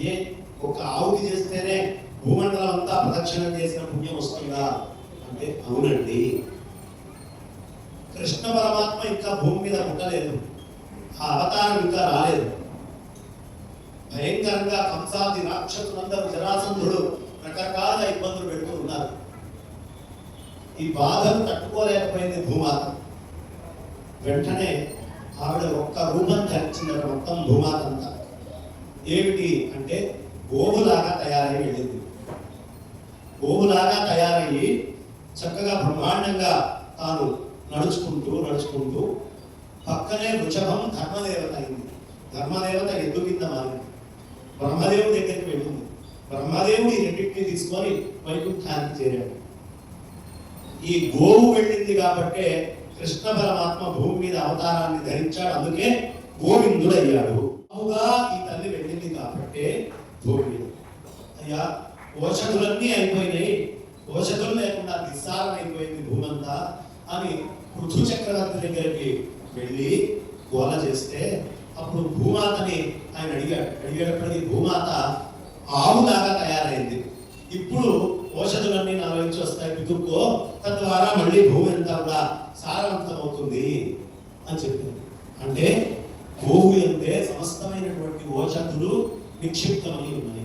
ఏ ఒక ఆవుకి చేస్తేనే భూమండలం అంతా ప్రదక్షిణం చేసిన పుణ్యం వస్తుందా? అంటే అవునండి. కృష్ణ పరమాత్మ ఇంకా భూమి మీద ఉండలేదు ఆ అవతారం ఇంకా రాలేదు. భయంకరంగా కంసాది రాక్షసులందరూ జరాసంధుడు రకరకాల ఇబ్బందులు పెడుతూ ఉన్నారు. ఈ బాధను తట్టుకోలేకపోయింది భూమాత. వెంటనే ఆవిడ ఒక్క రూపం ధరించిందట మొత్తం భూమాత ఏమిటి అంటే గోవులాగా తయారై వెళ్ళింది. గోవులాగా తయారయ్యి చక్కగా బ్రహ్మాండంగా తాను నడుచుకుంటూ నడుచుకుంటూ పక్కనే వృషభం ధర్మదేవత అయింది. ధర్మదేవత ఎద్దు కింద మారింది. బ్రహ్మదేవుడి దగ్గరికి వెళ్ళింది. బ్రహ్మదేవుడు ఈ రెండింటిని తీసుకొని వైకుంఠానికి చేరాడు. ఈ గోవు వెళ్ళింది కాబట్టే కృష్ణ పరమాత్మ భూమి మీద అవతారాన్ని ధరించాడు. అందుకే గోవిందుడు అయ్యాడు అవుగా ఈ భూమి అయ్యా ఔషధులన్నీ అయిపోయినాయి. ఔషధులు లేకుండా నిస్సారం అయిపోయింది భూమంతా అని పృథు చక్రవర్తి దగ్గరికి వెళ్ళి గోల చేస్తే అప్పుడు భూమాతని ఆయన అడిగాడు. అడిగేటప్పటికి భూమాత ఆవులాగా తయారైంది. ఇప్పుడు ఔషధులన్నీ నా నుంచి వస్తాయి. పితుక్కో తద్వారా మళ్ళీ భూమి ఎంత కూడా సారవంతం అవుతుంది అని చెప్పింది అంటే సమస్తమైనటువంటి ఔషధులు నిక్షిప్తమై ఉన్నది.